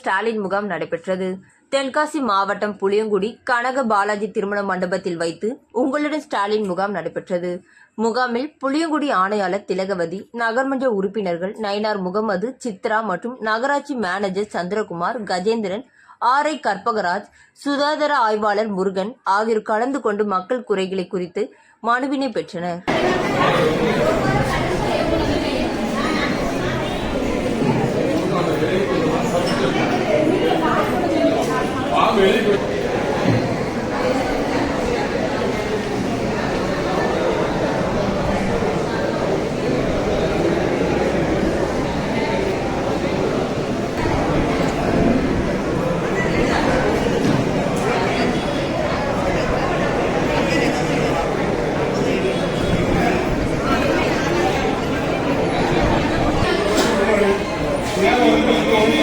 ஸ்டாலின் முகாம் நடைபெற்றது. தென்காசி மாவட்டம் புளியங்குடி கனக பாலாஜி திருமண மண்டபத்தில் வைத்து உங்களுடன் ஸ்டாலின் முகாம் நடைபெற்றது. முகாமில் புளியங்குடி ஆணையாளர் திலகவதி நகர்மன்ற உறுப்பினர்கள் நயினார் முகமது சித்ரா மற்றும் நகராட்சி manager Chandrakumar Gajendran R I Karpagaraj சுகாதார ஆய்வாளர் முருகன் ஆகியோர் கலந்து கொண்டு மக்கள் குறைகளை குறித்து மனுவினை பெற்றனர். 不要往右左边